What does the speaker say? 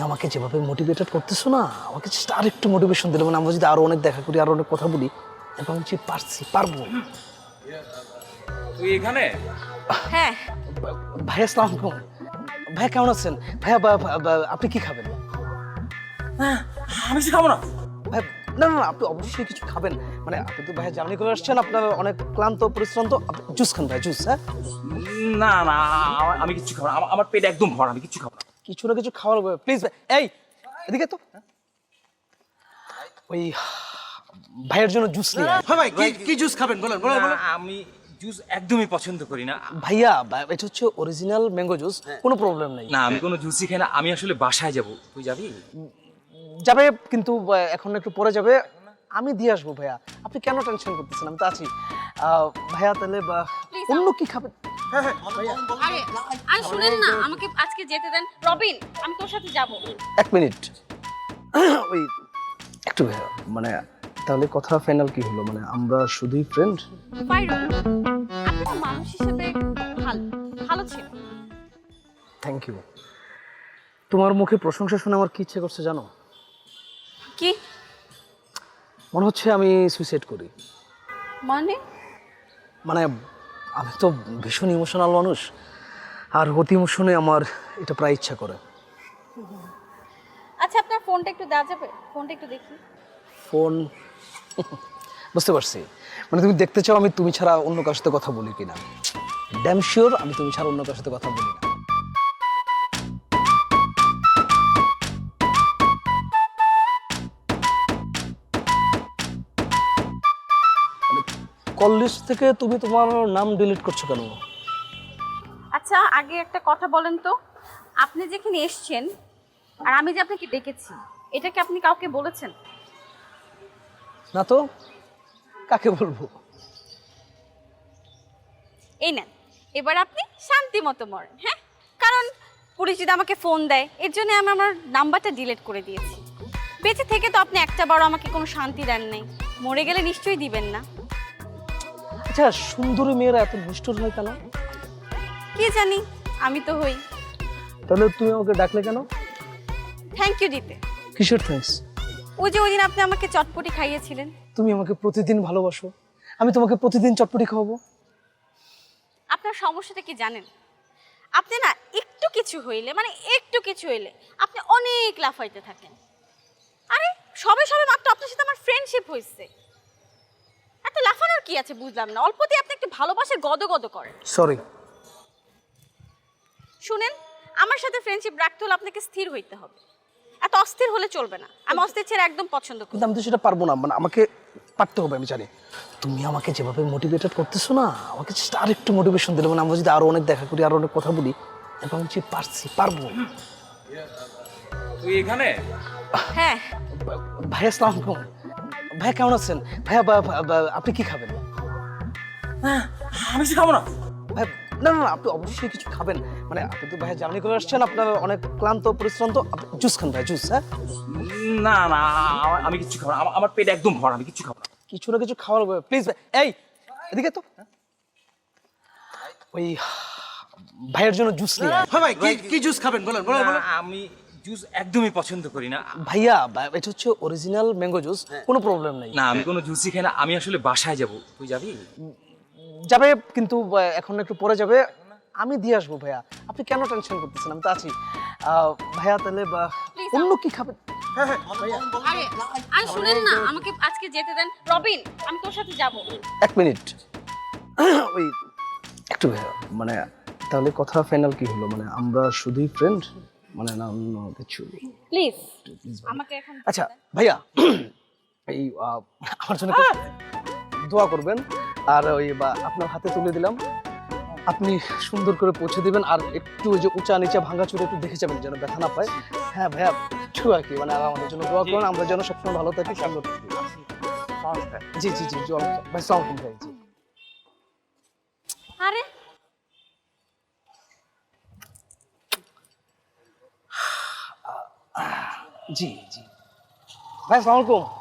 আমাকে যেভাবে মোটিভেটেড করতেছো না আমাকে just আর একটু মোটিভেশন দিলে মানে আমরা যদি আরও অনেক দেখা করি আরও অনেক কথা বলি এবং যে পারছি পারব। তুই এখানে? হ্যাঁ। ভাইয়া আসসালামু আলাইকুম। ভাইয়া কেমন আছেন? ভাইয়া আপনি কি খাবেন? আমি কিছু খাব না। ভাই না না আপনি অবশ্যই কিছু খাবেন। মানে আপনি তো ভাইয়া জার্নি করে আসছেন আপনার অনেক ক্লান্ত পরিশ্রান্ত। জুস খান ভাই জুস হ্যাঁ? না না আমি কিছু খাব না। আমার- আমার পেট একদম ভরা আমি কিছু খাব না। কিছু না কিছু খাওয়ার প্লিজ এই এদিকে তো। ওই ভাইয়ের জন্য জুস নিয়ে আয়। হ্যাঁ ভাই কি কি জুস খাবেন? বলেন বলেন বলেন। আমি জুস একদমই পছন্দ করি না। ভাইয়া এটা হচ্ছে অরিজিনাল ম্যাঙ্গো জুস কোনো প্রবলেম নেই। না আমি কোনো জুসই খাই না আমি আসলে বাসায় যাব। তুই যাবি? যাবে কিন্তু এখন একটু পরে যাবে। আমি দিয়ে আসব ভাইয়া। আপনি কেন টেনশন করতেছেন? আমি তো আছি। আহ, ভাইয়া তাহলে বা, অন্য কি খাবেন? আরে আর শুনেন না আমাকে আজকে যেতে দেন। রবিন আমি তোর সাথে যাব। এক মিনিট। ওই একটু মানে তাহলে কথা ফাইনাল কি হলো? মানে আমরা শুধুই ফ্রেন্ড বাইরো আপনি মানুষ হিসেবে ভালো ভালো ছিল থ্যাংক ইউ তোমার মুখে প্রশংসা শুনে আমার কি ইচ্ছে করছে জানো? কি? মনে হচ্ছে আমি সুইসাইড করি। মানে? মানে আমি তো ভীষণ ইমোশনাল মানুষ। আর অতি ইমোশনে আমার এটা প্রায় ইচ্ছা করে। আচ্ছা আপনার ফোনটা একটু দেওয়া যাবে? ফোনটা একটু দেখি। ফোন বুঝতে পারছি। মানে তুমি দেখতে চাও আমি তুমি ছাড়া অন্য কারোর সাথে কথা বলি কিনা? ড্যাম শিওর আমি তুমি ছাড়া অন্য কারোর সাথে কথা বলি না। কল লিস্ট থেকে তুমি তোমার নাম ডিলিট করছ কেন? আচ্ছা আগে একটা কথা বলেন তো। আপনি যেখানে এসছেন আর আমি যে আপনাকে ডেকেছি এটা কি আপনি কাউকে বলেছেন? না তো কাকে বলব? এই নেন এবার আপনি শান্তি মতো মরেন হ্যাঁ? কারণ পুলিশ যদি আমাকে ফোন দেয় এর জন্য আমি আমার নাম্বারটা ডিলিট করে দিয়েছি। বেঁচে থেকে তো আপনি একটা বারো আমাকে কোনো শান্তি দেন নাই। মরে গেলে নিশ্চয়ই দিবেন না। আচ্ছা সুন্দরী মেয়েরা এত নিষ্ঠুর হয় কেন? কি জানি? আমি তো হই। তাহলে তুমি আমাকে ডাকলে কেন? থ্যাংক ইউ দিতে কিসের থ্যাঙ্কস ওই যে ওই দিন আপনি আমাকে চটপটি খাইয়েছিলেন। তুমি আমাকে প্রতিদিন ভালোবাসো। আমি তোমাকে প্রতিদিন চটপটি খাওয়াবো। আপনার সমস্যাটা কি জানেন? আপনি না একটু কিছু হইলে মানে একটু কিছু হইলে আপনি অনেক লাফাইতে থাকেন। আরে সবে সবে মাত্র আপনার সাথে আমার ফ্রেন্ডশিপ হয়েছে কি আছে বুঝলাম না। অল্পতেই আপনি একটু ভালোবাসে গদ গদ করেন। সরি শুনেন আমার সাথে ফ্রেন্ডশিপ রাখতে হলে আপনাকে স্থির হইতে হবে। এত অস্থির হলে চলবে না। আমি অস্থির ছেড়ে একদম পছন্দ করি। কিন্তু আমি তো সেটা পারব না। মানে আমাকে পারতে হবে আমি জানি। তুমি আমাকে যেভাবে মোটিভেটেড করতেছো না আমাকে just আর একটু মোটিভেশন দিলে। মানে আমরা যদি আরও অনেক দেখা করি আরও অনেক কথা বলি এবং যে পারছি পারব। তুই এখানে? হ্যাঁ। ভাই আসসালামু আলাইকুম। ভাইয়া কেমন আছেন? ভাইয়া আপনি কি খাবেন? আমি কিছু খাব না। ভাই না না আপনি অবশ্যই কিছু খাবেন। মানে আপনি তো ভাইয়া জার্নি করে আসছেন আপনার অনেক ক্লান্ত পরিশ্রান্ত। জুস খান ভাই জুস হ্যাঁ? না না আমি কিছু খাব না। আমার- পেট একদম ভরা আমি কিছু খাব না। কিছু না কিছু খাওয়ার প্লিজ এই এদিকে তো। ওই ভাইয়ের জন্য জুস নিয়ে। হ্যাঁ ভাই কি কি জুস খাবেন? বলেন বলেন বলেন। আমি জুস একদমই পছন্দ করি না। ভাইয়া এটা হচ্ছে অরিজিনাল ম্যাঙ্গো জুস কোনো প্রবলেম নেই। না আমি কোনো জুসই খাই না। আমি আসলে বাসায় যাব। তুই যাবি? যাবে কিন্তু এখন একটু পরে যাবে। আমি দিয়ে আসব ভাইয়া। আপনি কেন টেনশন করতেছেন? আমি তো আছি। ভাইয়া তাহলে অন্য কি খাবেন? আরে আর শুনেন না। আমাকে আজকে যেতে দেন। রবিন আমি তোর সাথে যাব। এক মিনিট। ওই একটু মানে তাহলে কথা ফাইনাল কি হলো? মানে আমরা শুধুই ফ্রেন্ড মানে না অন্য কিছু? প্লিজ আমাকে এখন আচ্ছা ভাইয়া এই আমার জন্য দোয়া করবেন। আর ওই বা আপনার হাতে তুলে দিলাম। আপনি সুন্দর করে পৌঁছে দিবেন আর একটু ওই যে উঁচা নিচা ভাঙা চুরে একটু দেখে যাবেন যেন ব্যথা না পায়। হ্যাঁ ভাইয়া একটু আর কি মানে আমাদের জন্য দোয়া করুন আমরা যেন সবসময় ভালো থাকি সুন্দর থাকি। জি জি জি জি ভাই সালাম ভাই জি। আরে! জি জি। ভাই সালাম আলাইকুম।